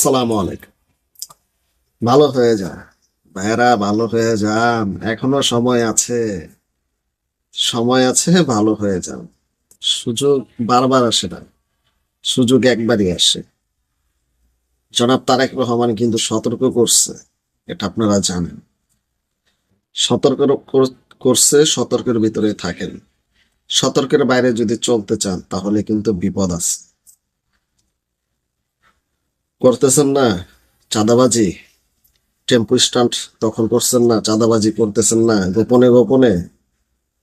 সালাম আলাইকুম। ভালো হয়ে যা। ভাইরা ভালো হয়ে যান। এখনও সময় আছে। সময় আছে, ভালো হয়ে যান। সুযোগ বারবার আসে না। সুযোগ একবারই আসে। জনাব তারেক রহমান কিন্তু সতর্ক করছে, এটা আপনারা জানেন। সতর্ক কর- করছে, সতর্কের ভিতরে থাকেন। সতর্কের বাইরে যদি চলতে চান, তাহলে কিন্তু বিপদ আছে। করতেছেন না, চাঁদাবাজি, টেম্পু স্ট্যান্ড তখন করছেন না, চাঁদাবাজি করতেছেন না, গোপনে গোপনে,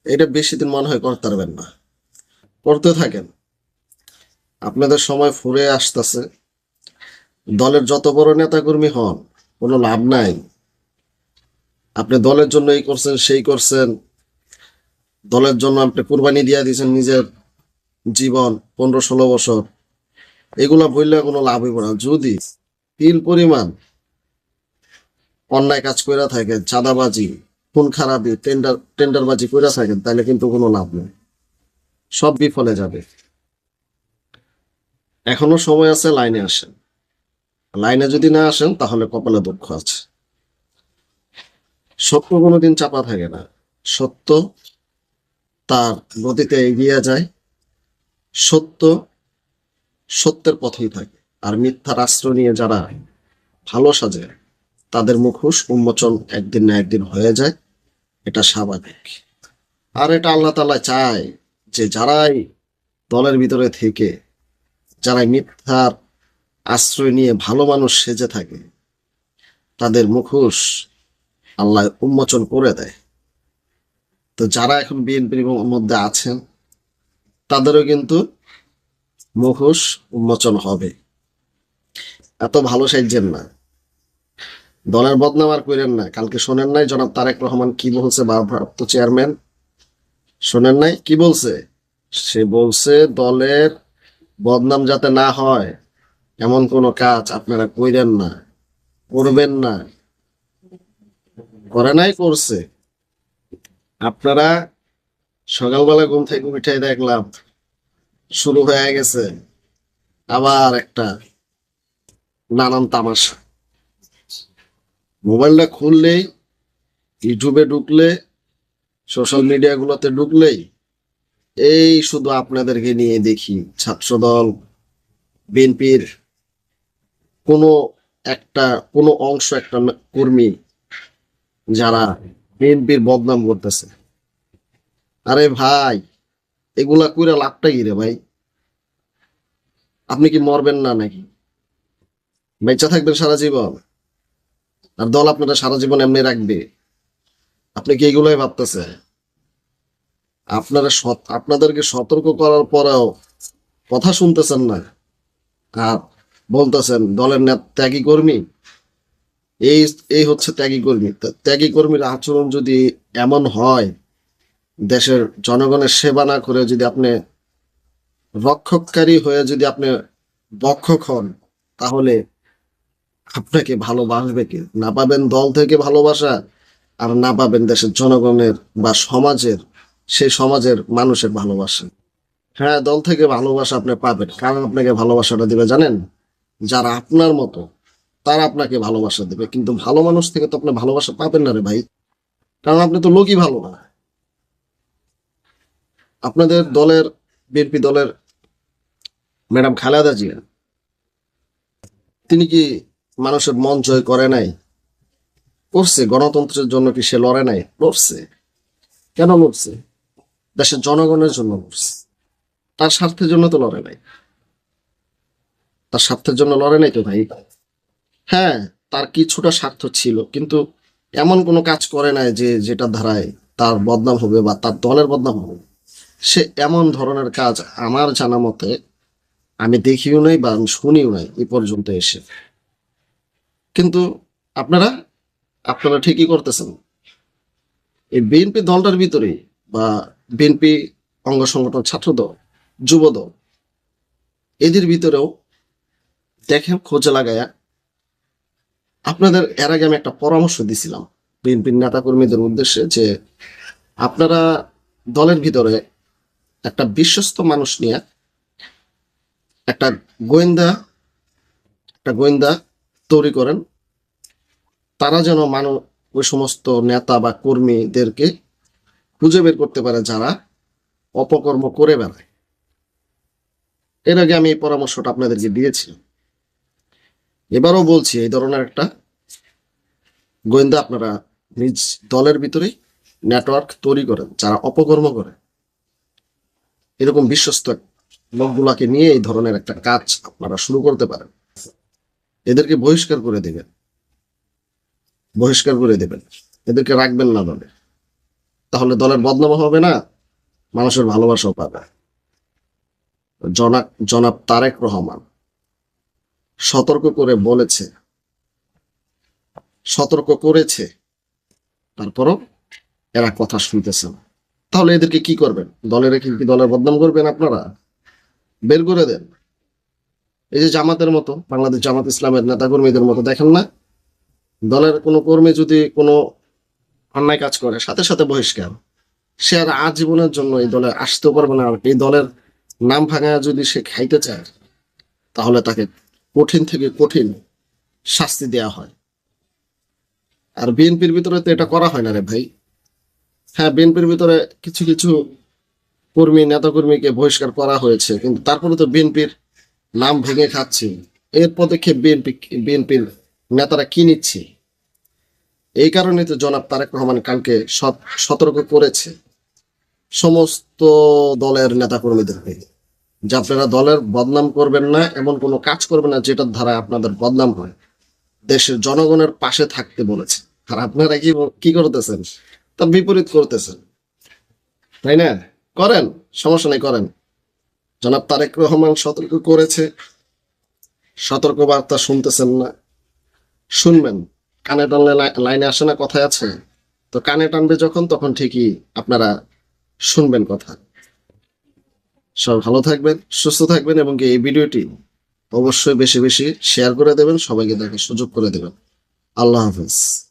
এটা বেশি দিন মনে হয় করতে পারবেন না। করতে থাকেন। আপনাদের সময় ফুরে আসতেছে। দলের যত বড় নেতাকর্মী হন, কোনো লাভ নাই। আপনি দলের জন্য এই করছেন, সেই করছেন। দলের জন্য আপনি কুরবানি দিয়ে দিয়েছেন নিজের জীবন, পনেরো ষোলো বছর। এগুলা বললে কোনো লাভ হইব না। যদি তিল পরিমাণ অন্যায় কাজ কইরা থাকেন চাঁদাবাজি, খুন খারাপি টেন্ডার টেন্ডারবাজি কইরা থাকেন তাহলে কিন্তু কোনো লাভ নেই। সব বিফলে যাবে। এখনও সময় আছে, লাইনে আসেন। লাইনে যদি না আসেন, তাহলে কপালে দুঃখ আছে। সত্য কোনোদিন চাপা থাকে না। সত্য তার গতিতে এগিয়ে যায়। সত্য সত্যের পথেই থাকে আর মিথ্যার আশ্রয় নিয়ে যারা ভালো সাজে, তাদের মুখোশ উন্মোচন একদিন না একদিন হয়ে যায়। এটা স্বাভাবিক। আর এটা আল্লাহ তাআলা চায় যে যারাই দলের ভিতরে থেকে যারা মিথ্যার আশ্রয় নিয়ে ভালো মানুষ সেজে থাকে, তাদের মুখোশ আল্লাহ উন্মোচন করে দেয়। তো যারা এখন বিএনপির মধ্যে আছেন, তাদেরও কিন্তু মুখোশ উন্মোচন হবে। এত ভালো সাইজেন না। দলের বদনাম আর করেন না। কালকে শোনেন নাই জনাব তারেক রহমান কি বলছে ভারপ্রাপ্ত চেয়ারম্যান? শোনেন নাই? কি বলছে? সে বলছে দলের বদনাম যাতে না হয়, এমন কোনো কাজ আপনারা কইরেন না, করবেন না। করে নাই, করছে। আপনারা সকালবেলা ঘুম থেকে উঠে দেখলাম শুরু হয়ে গেছে। আবার একটা নানান তামাশা। মোবাইলটা খুললেই, ইউটিউবে ঢুকলে, সোশ্যাল মিডিয়াগুলোতে ঢুকলেই, এই শুধু আপনাদেরকে নিয়ে দেখি ছাত্রদল, বিএনপির কোনো একটা, কোনো অংশ, একটা কর্মী যারা বিএনপির বদনাম করতেছে। আরে ভাই এগুলা কইরা লাভটা কি রে ভাই? আপনি কি মরবেন না নাকি? বেঁচে থাকবেন সারা জীবন। আর দল আপনারা সারা জীবন এমনি রাখবে। আপনি কি এগুলোই ভাবতেছে আপনারা আপনাদেরকে সতর্ক করার পরেও কথা শুনতেছেন না। আর বলতেছেন, দলের নেতা ত্যাগী কর্মী? এই এই হচ্ছে ত্যাগী কর্মী। ত্যাগী কর্মীর আচরণ যদি এমন হয় দেশের জনগণের সেবা না করে যদি আপনি রক্ষককারী হয়ে যদি আপনি বক্ষক হন, তাহলে আপনাকে ভালোবাসবে কি? না পাবেন দল থেকে ভালোবাসা, আর না পাবেন দেশের জনগণের বা সমাজের, সেই সমাজের মানুষের ভালোবাসা। হ্যাঁ দল থেকে ভালোবাসা আপনি পাবেন। কারণ আপনাকে ভালোবাসাটা দিবে জানেন? যারা আপনার মতো, তারা আপনাকে ভালোবাসা দেবে। কিন্তু ভালো মানুষ থেকে তো আপনি ভালোবাসা পাবেন না রে ভাই। কারণ আপনি তো লোকই ভালো না। আপনাদের দলের বিএনপি দলের ম্যাডাম খালেদা জিয়া, তিনি কি মানুষের মন জয় করে নাই? করছে গণতন্ত্রের জন্য কি সে লড়ে নাই? লড়ছে। কেন লড়ছে? দেশের জনগণের জন্য লড়ছে। তার স্বার্থের জন্য তো লড়ে নাই। তার স্বার্থের জন্য লড়ে নাই তো ভাই? হ্যাঁ তার কিছুটা স্বার্থ ছিল, কিন্তু এমন কোনো কাজ করে নাই যে যেটা ধারায় তার বদনাম হবে বা তার দলের বদনাম হবে। সে এমন ধরনের কাজ আমার জানা মতে আমি দেখিও নাই বা শুনিও নাই এ পর্যন্ত এসে। কিন্তু আপনারা আপনারা ঠিকই করতেছেন। এই বিএনপি দলটার ভিতরে বা বিএনপি অঙ্গ সংগঠন ছাত্র ছাত্রদল, যুবদল, এদের ভিতরেও দেখেন খোঁজে লাগায়া আপনাদের এর আগে আমি একটা পরামর্শ দিছিলাম বিএনপির নেতাকর্মীদের উদ্দেশ্যে যে আপনারা দলের ভিতরে একটা বিশ্বস্ত মানুষ নিয়ে একটা গোয়েন্দা একটা গোয়েন্দা তৈরি করেন। তারা যেন মানুষ ওই সমস্ত নেতা বা কর্মীদেরকে খুঁজে বের করতে পারে যারা অপকর্ম করে বেড়ায়। এর আগে আমি এই পরামর্শটা আপনাদেরকে দিয়েছি। এবারও বলছি, এই ধরনের একটা গোয়েন্দা আপনারা নিজ দলের ভিতরেই নেটওয়ার্ক তৈরি করেন, যারা অপকর্ম করে। এরকম বিশ্বস্ত লোকগুলাকে নিয়ে এই ধরনের একটা কাজ আপনারা শুরু করতে পারেন। এদেরকে বহিষ্কার করে দেবেন। বহিষ্কার করে দেবেন। এদেরকে রাখবেন না দলে। তাহলে দলের বদনাম হবে না, মানুষের ভালোবাসাও পাবে। জনাব জনাব তারেক রহমান সতর্ক করে বলেছে, সতর্ক করেছে, তারপরও এরা কথা শুনতেছে না। তাহলে এদেরকে কি করবেন? দলের রেখে কি দলের বদনাম করবেন আপনারা? বের করে দেন। এই যে জামাতের মতো বাংলাদেশ জামাত ইসলামের নেতাকর্মীদের মতো দেখেন না? দলের কোনো কর্মী যদি কোনো অন্যায় কাজ করে সাথে সাথে বহিষ্কার সে আর আজীবনের জন্য এই দলে আসতেও পারবে না। আর এই দলের নাম ভাঙায় যদি সে খাইতে চায় তাহলে তাকে কঠিন থেকে কঠিন শাস্তি দেয়া হয়। আর বিএনপির ভিতরে তো এটা করা হয় না রে ভাই। হ্যাঁ বিএনপির ভিতরে কিছু কিছু কর্মী, নেতাকর্মীকে বহিষ্কার করা হয়েছে, কিন্তু তারপরে তো বিএনপির নাম ভেঙে খাচ্ছে। এর পদক্ষেপ বিএনপি, বিএনপির নেতারা কি নিচ্ছে? এই কারণে তো জনাব তারেক রহমান কালকে সত- সতর্ক করেছে সমস্ত দলের নেতাকর্মীদেরকে যে আপনারা দলের বদনাম করবেন না, এমন কোনো কাজ করবেন না, যেটার দ্বারা আপনাদের বদনাম হয়। দেশের জনগণের পাশে থাকতে বলেছে। আর আপনারা কি কি করতেছেন? তার বিপরীত করতেছেন। তাই না? করেন, সমস্যা নেই, করেন। জনাব তারেক রহমান সতর্ক করেছে। সতর্ক বার্তা শুনতেছেন না। শুনবেন, কানে টানলে লাই- লাইনে আসে না, কথায় আছে। তো কানে টানবে যখন, তখন ঠিকই আপনারা শুনবেন কথা। সব ভালো থাকবেন, সুস্থ থাকবেন এবং এই ভিডিওটি অবশ্যই বেশি বেশি শেয়ার করে দেবেন, সবাইকে দেখার সুযোগ করে দেবেন। আল্লাহ হাফেজ।